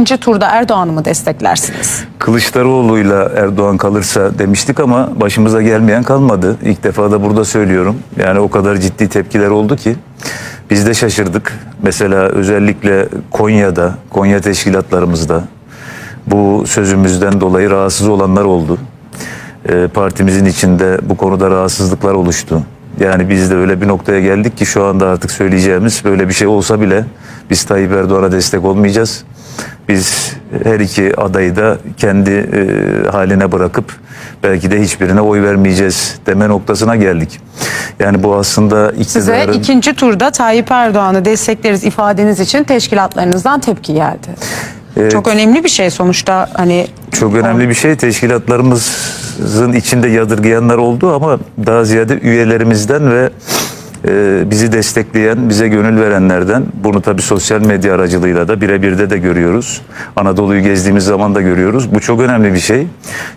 İkinci turda Erdoğan'ı mı desteklersiniz? Kılıçdaroğlu'yla Erdoğan kalırsa demiştik ama başımıza gelmeyen kalmadı. İlk defa da burada söylüyorum. Yani o kadar ciddi tepkiler oldu ki biz de şaşırdık. Mesela özellikle Konya'da, Konya teşkilatlarımızda bu sözümüzden dolayı rahatsız olanlar oldu. Ee, partimizin içinde bu konuda rahatsızlıklar oluştu. Yani biz de öyle bir noktaya geldik ki şu anda artık söyleyeceğimiz böyle bir şey olsa bile biz Tayyip Erdoğan'a destek olmayacağız. Biz her iki adayı da kendi e, haline bırakıp belki de hiçbirine oy vermeyeceğiz deme noktasına geldik. Yani bu aslında Size iktidarın... ikinci turda Tayyip Erdoğan'ı destekleriz ifadeniz için teşkilatlarınızdan tepki geldi. Evet. Çok önemli bir şey sonuçta hani Çok önemli bir şey. Teşkilatlarımızın içinde yadırgayanlar oldu ama daha ziyade üyelerimizden ve e, bizi destekleyen, bize gönül verenlerden bunu tabii sosyal medya aracılığıyla da birebir de de görüyoruz. Anadolu'yu gezdiğimiz zaman da görüyoruz. Bu çok önemli bir şey.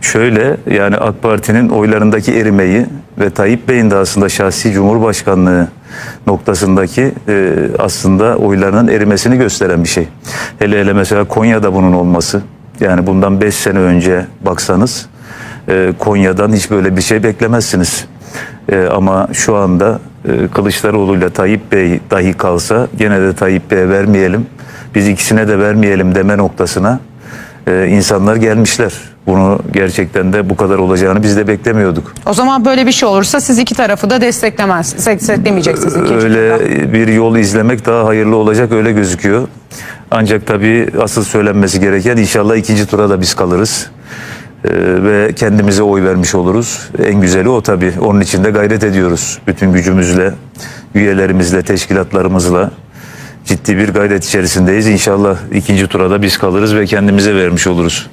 Şöyle yani AK Parti'nin oylarındaki erimeyi ve Tayyip Bey'in de aslında şahsi Cumhurbaşkanlığı noktasındaki e, aslında oylarının erimesini gösteren bir şey. Hele hele mesela Konya'da bunun olması. Yani bundan 5 sene önce baksanız e, Konya'dan hiç böyle bir şey beklemezsiniz. E, ama şu anda e, Kılıçdaroğlu ile Tayyip Bey dahi kalsa gene de Tayyip Bey'e vermeyelim. Biz ikisine de vermeyelim deme noktasına e, insanlar gelmişler. Bunu gerçekten de bu kadar olacağını biz de beklemiyorduk. o zaman böyle bir şey olursa siz iki tarafı da desteklemez, desteklemeyeceksiniz öyle bir yol izlemek daha hayırlı olacak öyle gözüküyor. Ancak tabii asıl söylenmesi gereken inşallah ikinci tura da biz kalırız. Ee, ve kendimize oy vermiş oluruz. En güzeli o tabii. Onun için de gayret ediyoruz. Bütün gücümüzle, üyelerimizle, teşkilatlarımızla ciddi bir gayret içerisindeyiz. İnşallah ikinci tura da biz kalırız ve kendimize vermiş oluruz.